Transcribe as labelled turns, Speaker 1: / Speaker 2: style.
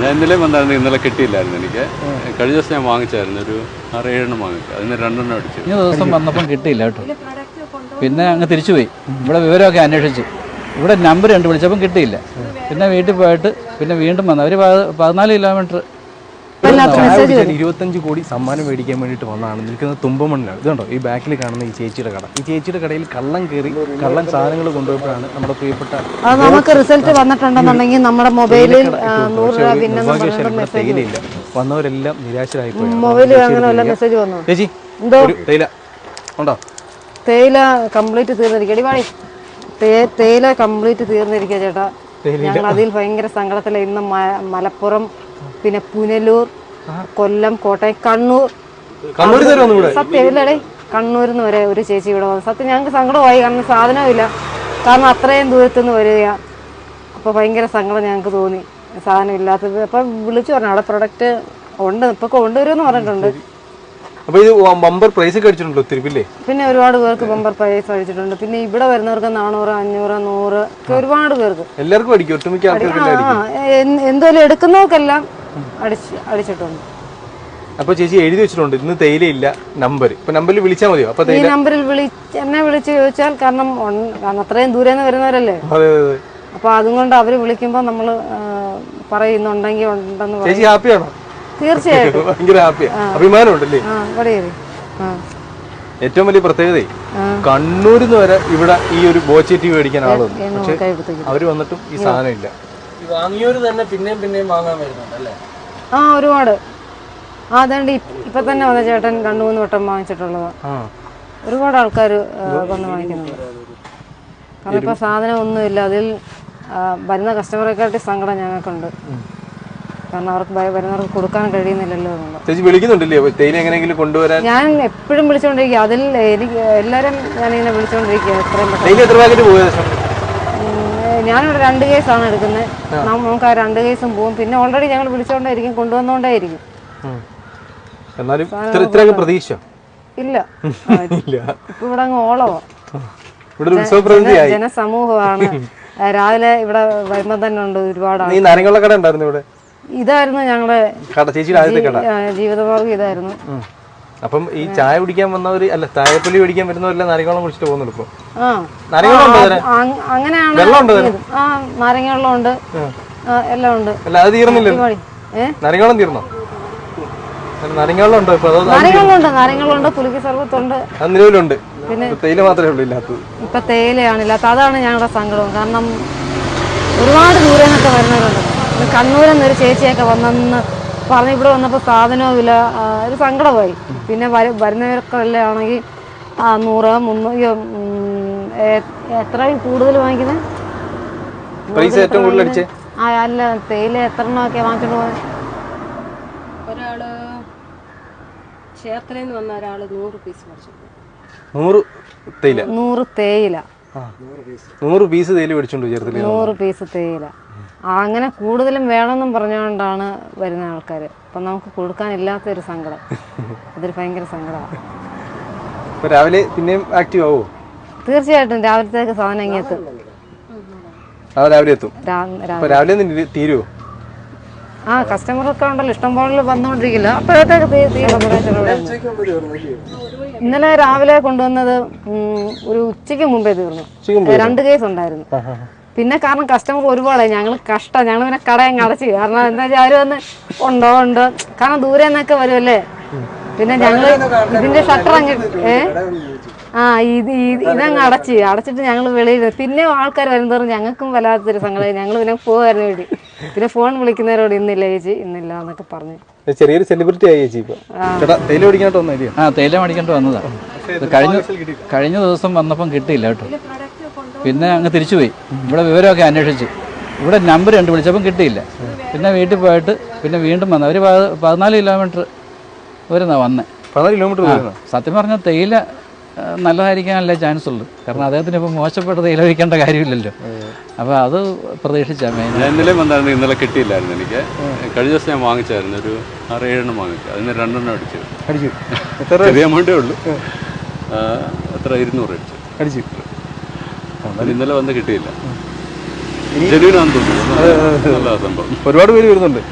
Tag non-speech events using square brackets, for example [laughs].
Speaker 1: ഞാൻ ഇന്നലെ വന്നായിരുന്നു ഇന്നലെ കിട്ടിയില്ലായിരുന്നു എനിക്ക്. കഴിഞ്ഞ ദിവസം ഞാൻ വാങ്ങിച്ചായിരുന്നു ഒരു ആറ് ഏഴെണ്ണം വാങ്ങിച്ചു. അതിന് രണ്ടെണ്ണം അടിച്ചു.
Speaker 2: ഈ ദിവസം വന്നപ്പം കിട്ടിയില്ല കേട്ടോ. പിന്നെ അങ്ങ് തിരിച്ചുപോയി. ഇവിടെ വിവരമൊക്കെ അന്വേഷിച്ചു. ഇവിടെ നമ്പർ രണ്ട് വിളിച്ചപ്പം കിട്ടിയില്ല. പിന്നെ വീട്ടിൽ പോയിട്ട് പിന്നെ വീണ്ടും വന്നു. അവർ പതിനാല് കിലോമീറ്റർ
Speaker 3: ഇരുപത്തഞ്ച് കോടി സമ്മാനം മേടിക്കാൻ വേണ്ടിട്ട് വന്നതാണ്. നിൽക്കുന്നത് തുമ്പമണ്ണിലാണ് ഇതുണ്ടോ ഈ ബാക്കിൽ കാണുന്ന ഈ ചേച്ചിയുടെ കട. ഈ ചേച്ചിയുടെ കടയിൽ കള്ളം കയറി കള്ളൻ സാധനങ്ങൾ കൊണ്ടുപോയപ്പോഴാണ് നമ്മുടെ പ്രിയപ്പെട്ട
Speaker 4: അത് നമുക്ക് റിസൾട്ട് വന്നിട്ടുണ്ടെന്നുണ്ടെങ്കിൽ നമ്മുടെ മൊബൈലിൽ
Speaker 3: തേയിലയില്ല വന്നവരെല്ലാം നിരാശരായി
Speaker 4: മൊബൈലിൽ അങ്ങനെ മെസ്സേജ് വന്നു?
Speaker 3: ചേച്ചി തേയില. ഉണ്ടോ?
Speaker 4: തേയില കംപ്ലീറ്റ് തീർന്നിരിക്കടി വാടി. തേയില കംപ്ലീറ്റ് തീർന്നിരിക്കുക ചേട്ടാ. ഞങ്ങൾ അതിൽ ഭയങ്കര സങ്കടത്തില. ഇന്ന് മലപ്പുറം പിന്നെ പുനലൂർ കൊല്ലം കോട്ടയം കണ്ണൂർ. സത്യം ഇല്ലടേ. കണ്ണൂരിൽ നിന്ന് വരെ ഒരു ചേച്ചി ഇവിടെ വന്നു. സത്യം ഞങ്ങൾക്ക് സങ്കടമായി. കാരണം സാധനമില്ല. കാരണം അത്രയും ദൂരത്തു നിന്ന് വരിക അപ്പോൾ ഭയങ്കര സങ്കടം ഞങ്ങൾക്ക് തോന്നി. സാധനം ഇല്ലാത്തത്. അപ്പം വിളിച്ചു പറഞ്ഞു. അവിടെ പ്രൊഡക്റ്റ് ഉണ്ട്. ഇപ്പൊ കൊണ്ടുവരുമെന്ന് പറഞ്ഞിട്ടുണ്ട്.
Speaker 3: അപ്പൊ ഇത് ബമ്പർ പ്രൈസ് ഒക്കെ അടിച്ചിട്ടുണ്ടോ തിരുപ്പില്ലേ
Speaker 4: പിന്നെ ഒരുപാട് പേർക്ക് ബമ്പർ പ്രൈസ് അടിച്ചിട്ടുണ്ട്. പിന്നെ ഇവിടെ വരുന്നവർക്ക് നാനൂറ് അഞ്ഞൂറ് നൂറ് ഒക്കെ ഒരുപാട് പേർക്ക്.
Speaker 3: എല്ലാവർക്കും അടിക്കും. ഒട്ടുമിക്ക
Speaker 4: എന്തോലും എടുക്കുന്നവർക്കെല്ലാം അടിച്ച് അടിച്ചിട്ടുണ്ട്.
Speaker 3: അപ്പൊ ചേച്ചി എഴുതി വെച്ചിട്ടുണ്ട്. ഇന്ന് തേയിലയില്ല നമ്പർ ഇപ്പൊ നമ്പറിൽ വിളിച്ചാൽ മതിയോ? അപ്പൊ
Speaker 4: ഈ നമ്പറിൽ വിളിച്ച് എന്നെ വിളിച്ച് ചോദിച്ചാൽ കാരണം അത്രയും ദൂരെ നിന്ന് വരുന്നവരല്ലേ?
Speaker 3: അതെ അതെ അതെ.
Speaker 4: അപ്പൊ അതുകൊണ്ട് അവർ വിളിക്കുമ്പോ നമ്മൾ പറയുന്നുണ്ടെങ്കിൽ ഉണ്ടെന്ന് പറയും.
Speaker 3: ചേച്ചി ഹാപ്പിയാണോ
Speaker 4: തീർച്ചയായിട്ടും. [laughs]
Speaker 3: ഭയങ്കര ഹാപ്പിയാ അഭിമാനം ഉണ്ടല്ലേ
Speaker 4: ആ ഇവിടെ ആ.
Speaker 3: ഏറ്റവും വലിയ പ്രത്യേകത കണ്ണൂരിൽ നിന്ന് വരെ ഇവിടെ ഈ ഒരു ബോച്ചേറ്റി മേടിക്കാൻ ആൾ വന്നു പക്ഷെ അവർ വന്നിട്ടും ഈ സാധനം ഇല്ല.
Speaker 2: വാങ്ങിയവർ തന്നെ പിന്നെയും പിന്നെയും വാങ്ങാൻ വരുന്നുണ്ട് അല്ലേ
Speaker 4: ആ ഒരുപാട്. ആ അതുകൊണ്ട് ഇപ്പൊ തന്നെ വന്ന ചേട്ടൻ രണ്ടു മൂന്ന് വട്ടം വാങ്ങിച്ചിട്ടുള്ളതാ.
Speaker 3: ആ.
Speaker 4: ഒരുപാട് ആൾക്കാർ വന്ന് വാങ്ങിക്കുന്നുണ്ട്. കാരണം ഇപ്പൊ സാധനം ഒന്നുമില്ല. അതിൽ വരുന്ന കസ്റ്റമറെക്കാട്ടി സങ്കടം ഞങ്ങൾക്കുണ്ട്. കാരണം അവർക്ക് വരുന്നവർക്ക് കൊടുക്കാൻ കഴിയുന്നില്ലല്ലോ എന്നുള്ളത്.
Speaker 3: ചേച്ചി വിളിക്കുന്നുണ്ടല്ലേ? തേയില എങ്ങനെയെങ്കിലും കൊണ്ടുവരാൻ?
Speaker 4: ഞാൻ എപ്പോഴും വിളിച്ചുകൊണ്ടിരിക്കുക അതിൽ എനിക്ക് എല്ലാവരും ഞാനിങ്ങനെ വിളിച്ചുകൊണ്ടിരിക്കുക എത്രയും ഞാനിവിടെ രണ്ട് കേസാണ് എടുക്കുന്നത്. നമുക്ക് ആ രണ്ട് കേസും പോവും പിന്നെ ഓൾറെഡി ഞങ്ങൾ വിളിച്ചുകൊണ്ടേയിരിക്കും കൊണ്ടുവന്നുകൊണ്ടേയിരിക്കും
Speaker 3: എന്നാലും ഇത്ര ഇത്രയൊക്കെ പ്രതീക്ഷ.
Speaker 4: ഇല്ല. [laughs] ഇവിടെ അങ്ങ്
Speaker 3: പ്രകൃതിയായി
Speaker 4: ജനസമൂഹമാണ്. രാവിലെ ഇവിടെ വരുമ്പോ തന്നെ ഉണ്ട് ഒരുപാട്
Speaker 3: നീ നാരങ്ങളുള്ള കട ഉണ്ടായിരുന്നു ഇവിടെ?
Speaker 4: ഇതായിരുന്നു ഞങ്ങളുടെ ജീവിതമാർഗം ഇതായിരുന്നു.
Speaker 3: അപ്പം ഈ ചായ കുടിക്കാൻ വന്നവര് അല്ല ചായപ്പൊലി കുടിക്കാൻ വരുന്നവരെല്ലാം നാരങ്ങളും കുടിച്ചിട്ട്
Speaker 4: പോകുന്നുണ്ട് അങ്ങനെയാണ് ആ. നാരങ്ങ വെള്ളം ഉണ്ട് എല്ലാം ഉണ്ട്.
Speaker 3: അല്ല അത് തീർന്നില്ലല്ലോ. നാരങ്ങളും തീർന്നോ? അല്ല, നാരങ്ങളും ഉണ്ടോ ഇപ്പൊ?
Speaker 4: നാരങ്ങളുണ്ട് നാരങ്ങളുണ്ട് പുലിക്ക് സർബത്തുണ്ട്.
Speaker 3: അത് നിലവിലുണ്ട്. ഇപ്പൊ തേയില മാത്രമേ ഉള്ളൂ ഇല്ലാത്തത്
Speaker 4: ഇപ്പൊ തേയിലയാണ് ഇല്ലാത്ത അതാണ് ഞങ്ങളുടെ സങ്കടം. കാരണം ഒരുപാട് ദൂരെ നിന്നൊക്കെ വരുന്നവരുണ്ട്. കണ്ണൂരിൽ നിന്ന് ഒരു ചേച്ചിയൊക്കെ വന്നെന്ന് പറഞ്ഞ് ഇവിടെ വന്നപ്പോൾ സാധനവും ഇല്ല ഒരു സങ്കടമായി. പിന്നെ വര വരുന്നവർക്കെല്ലാം ആണെങ്കിൽ ആ നൂറ് മുന്നൂറ് എത്ര കൂടുതൽ വാങ്ങിക്കുന്നത്?
Speaker 3: പൈസ ഏറ്റവും കൂടുതൽ അടിച്ചേ?
Speaker 4: ആ അല്ല തേയില എത്ര എണ്ണമൊക്കെ വാങ്ങിച്ചോണ്ട് പോയത്
Speaker 5: ഒരാൾ ക്ഷേത്രയിൽ നിന്ന് വന്ന ഒരാൾ നൂറ് പീസ് മേടിച്ചു.
Speaker 3: നൂറ് തേയില?
Speaker 4: നൂറ് തേയില.
Speaker 3: നൂറ് പീസ് തേയില മേടിച്ചോണ്ട്
Speaker 4: നൂറ് പീസ് തേയില. അങ്ങനെ കൂടുതലും വേണമെന്നും പറഞ്ഞുകൊണ്ടാണ് വരുന്ന ആൾക്കാർ അപ്പം നമുക്ക് കൊടുക്കാനില്ലാത്ത ഒരു സങ്കടം. അതൊരു ഭയങ്കര സങ്കടമാണ്.
Speaker 3: രാവിലെ പിന്നെയും ആക്റ്റീവ് ആവോ?
Speaker 4: തീർച്ചയായിട്ടും രാവിലത്തേക്ക് സാധനം ഇങ്ങ് എത്തും.
Speaker 3: ആ രാവിലെ എത്തും.
Speaker 4: രാവിലെ.
Speaker 3: തീരുവോ?
Speaker 4: ആ കസ്റ്റമറൊക്കെ ഉണ്ടല്ലോ. ഇഷ്ടംപോലെ വന്നുകൊണ്ടിരിക്കില്ല. അപ്പോഴത്തേക്ക്. ഇന്നലെ രാവിലെ കൊണ്ടുവന്നത് ഒരു ഉച്ചയ്ക്ക് മുമ്പേ തീർന്നു. രണ്ട് കേസ് ഉണ്ടായിരുന്നു. പിന്നെ കാരണം കസ്റ്റമർ ഒരുപാടായി ഞങ്ങൾ കഷ്ടം ഞങ്ങൾ പിന്നെ കടയങ്ങ് അടച്ചു കാരണം എന്താ വെച്ചാൽ അവർ വന്ന് ഉണ്ടോ ഉണ്ടോ? കാരണം ദൂരെ നിന്നൊക്കെ വരുമല്ലേ പിന്നെ ഞങ്ങൾ ഇതിന്റെ ഷട്ടർ അങ്ങ് ഏ? ആ ഇത് ഇത് ഇതങ്ങ് അടച്ച്. അടച്ചിട്ട് ഞങ്ങൾ വെളിയിൽ പിന്നെ ആൾക്കാർ വരുന്നതോറും ഞങ്ങൾക്കും വല്ലാത്തൊരു സങ്കടമായി ഞങ്ങൾ പിന്നെ പോകുമായിരുന്നു വേണ്ടി പിന്നെ ഫോൺ വിളിക്കുന്നവരോട് ഇന്നില്ല ചേച്ചി ഇന്നില്ല എന്നൊക്കെ പറഞ്ഞു.
Speaker 3: ചെറിയൊരു സെലിബ്രിറ്റി ആയി ചേച്ചി തേയില
Speaker 2: ആ തേയില മേടിക്കേണ്ടി വന്നതാ. കഴിഞ്ഞ കഴിഞ്ഞ ദിവസം വന്നപ്പം കിട്ടിയില്ല കേട്ടോ. പിന്നെ അങ്ങ് തിരിച്ചുപോയി. ഇവിടെ വിവരമൊക്കെ അന്വേഷിച്ച്. ഇവിടെ നമ്പർ രണ്ട് വിളിച്ചപ്പം കിട്ടിയില്ല. പിന്നെ വീട്ടിൽ പോയിട്ട് പിന്നെ വീണ്ടും വന്നു. അവർ പതിനാല് കിലോമീറ്റർ വരുന്ന വന്നേ.
Speaker 3: പതിനാല് കിലോമീറ്റർ
Speaker 2: സത്യം പറഞ്ഞാൽ തേയില നല്ലതായിരിക്കാനല്ലേ ചാൻസ് ഉള്ളൂ. കാരണം അദ്ദേഹത്തിന് ഇപ്പം മോശപ്പെട്ട തേയില വയ്ക്കേണ്ട കാര്യമില്ലല്ലോ. അപ്പോൾ അത് പ്രതീക്ഷിച്ചാൽ മെയിൻ
Speaker 1: ഞാൻ ഇന്നലെ വന്നായിരുന്നു ഇന്നലെ കിട്ടിയില്ലായിരുന്നു എനിക്ക്. കഴിഞ്ഞ ദിവസം ഞാൻ വാങ്ങിച്ചായിരുന്നു ഒരു ആറ് ഏഴെണ്ണം വാങ്ങിച്ചു. അതിന് രണ്ടെണ്ണം അടിച്ചു.
Speaker 3: അടിച്ചു. എത്ര?
Speaker 1: ചെറിയ എമൗണ്ടേ ഉള്ളൂ. എത്ര ഇരുന്നൂറ് അടിച്ചു.
Speaker 3: അടിച്ചു.
Speaker 1: അത് ഇന്നലെ വന്ന് കിട്ടിയില്ല. തോന്നുന്നു. നല്ല സംഭവം.
Speaker 3: ഒരുപാട് പേര് വരുന്നുണ്ട്.